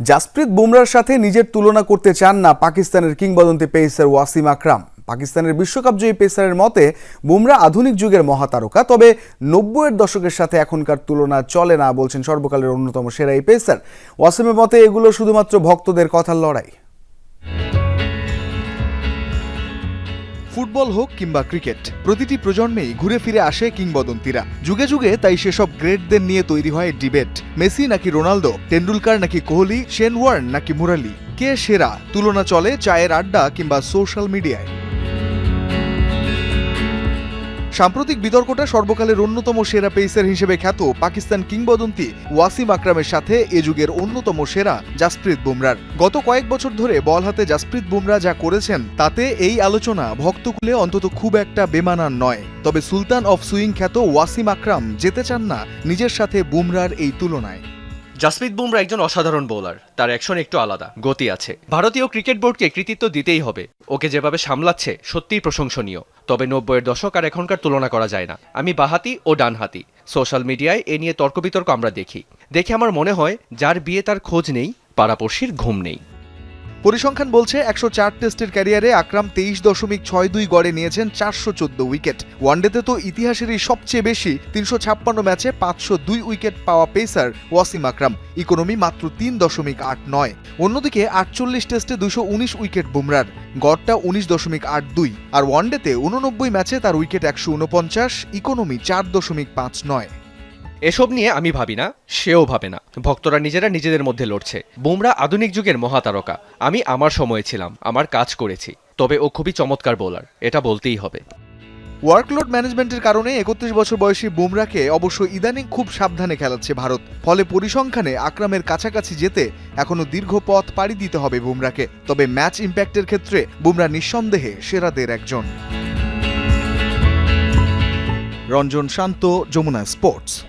জাসপ্রীত বুমরার সাথে নিজের তুলনা করতে চান না পাকিস্তানের কিংবদন্তি পেসার ওয়াসিম আকরাম। পাকিস্তানের বিশ্বকাপ জয়ী পেসারের মতে, বুমরা আধুনিক যুগের মহাতারকা, তবে নব্বইয়ের দশকের সাথে এখনকার তুলনা চলে না বলছেন সর্বকালের অন্যতম সেরা এই পেসার। ওয়াসিমের মতে, এগুলো শুধুমাত্র ভক্তদের কথার লড়াই। ফুটবল হোক কিংবা ক্রিকেট, প্রতিটি প্রজন্মেই ঘুরে ফিরে আসে কিংবদন্তিরা। যুগে যুগে তাই সেসব গ্রেটদের নিয়ে তৈরি হয় ডিবেট। মেসি নাকি রোনালদো টেন্ডুলকার নাকি কোহলি, শেন ওয়ার্ন নাকি মুরালি? কে সেরা? তুলনা চলে চায়ের আড্ডা কিংবা সোশ্যাল মিডিয়ায়। সাম্প্রতিক বিতর্কটা সর্বকালের অন্যতম সেরা পেসার হিসেবে খ্যাত পাকিস্তান কিংবদন্তি ওয়াসিম আকরামের সাথে এ যুগের অন্যতম সেরা জাসপ্রীত বুমরার। গত কয়েক বছর ধরে বল হাতে জাসপ্রীত বুমরা যা করেছেন, তাতে এই আলোচনা ভক্তকুলে অন্তত খুব একটা বেমানান নয়। তবে সুলতান অফ সুইং খ্যাত ওয়াসিম আকরাম যেতে চান না নিজের সাথে বুমরার এই তুলনায়। জাসপ্রীত বুমরা একজন অসাধারণ বোলার তার অ্যাকশন একটু আলাদা, গতি আছে। ভারতীয় ক্রিকেট বোর্ডকে কৃতিত্ব দিতেই হবে। ওকে যেভাবে সামলাচ্ছে, সত্যিই প্রশংসনীয়। তবে নব্বইয়ের দশক আর এখনকার তুলনা করা যায় না। আমি বাহাতি ও ডানহাতি। সোশ্যাল মিডিয়ায় এ নিয়ে তর্ক বিতর্ক আমরা দেখি। দেখে আমার মনে হয়, যার বিয়ে তার খোঁজ নেই, পাড়াপড়শির ঘুম নেই। পরিসংখ্যান বলছে একশো চার টেস্টের ক্যারিয়ারে আকরাম তেইশ দশমিক ছয় দুই গড়ে নিয়েছেন চারশো চোদ্দ উইকেট। ওয়ানডেতে তো ইতিহাসেরই সবচেয়ে বেশি, তিনশো ছাপ্পান্ন ম্যাচে পাঁচশো দুই উইকেট পাওয়া পেসার ওয়াসিম আকরাম, ইকোনমি মাত্র তিন দশমিক আট নয়। অন্যদিকে আটচল্লিশ টেস্টে দুশো উনিশ উইকেট বুমরার, গড়টা উনিশ দশমিক আট দুই। আর ওয়ানডেতে উননব্বই ম্যাচে তার উইকেট একশো উনপঞ্চাশ, ইকোনমি চার দশমিক পাঁচ নয়। এসব নিয়ে আমি ভাবি না, সেও ভাবে না। ভক্তরা নিজেরা নিজেদের মধ্যে লড়ছে। বুমরা আধুনিক যুগের মহাতারকা। আমি আমার সময়ে ছিলাম, আমার কাজ করেছি। তবে ও খুবই চমৎকার বোলার, এটা বলতেই হবে। ওয়ার্কলোড ম্যানেজমেন্টের কারণে একত্রিশ বছর বয়সী বুমরাকে অবশ্য ইদানিং খুব সাবধানে খেলাচ্ছে ভারত। ফলে পরিসংখ্যানে আকরামের কাছাকাছি যেতে এখনও দীর্ঘ পথ পাড়ি দিতে হবে বুমরাকে। তবে ম্যাচ ইম্প্যাক্টের ক্ষেত্রে বুমরা নিঃসন্দেহে সেরাদের একজন। রঞ্জন শান্ত, যমুনা স্পোর্টস।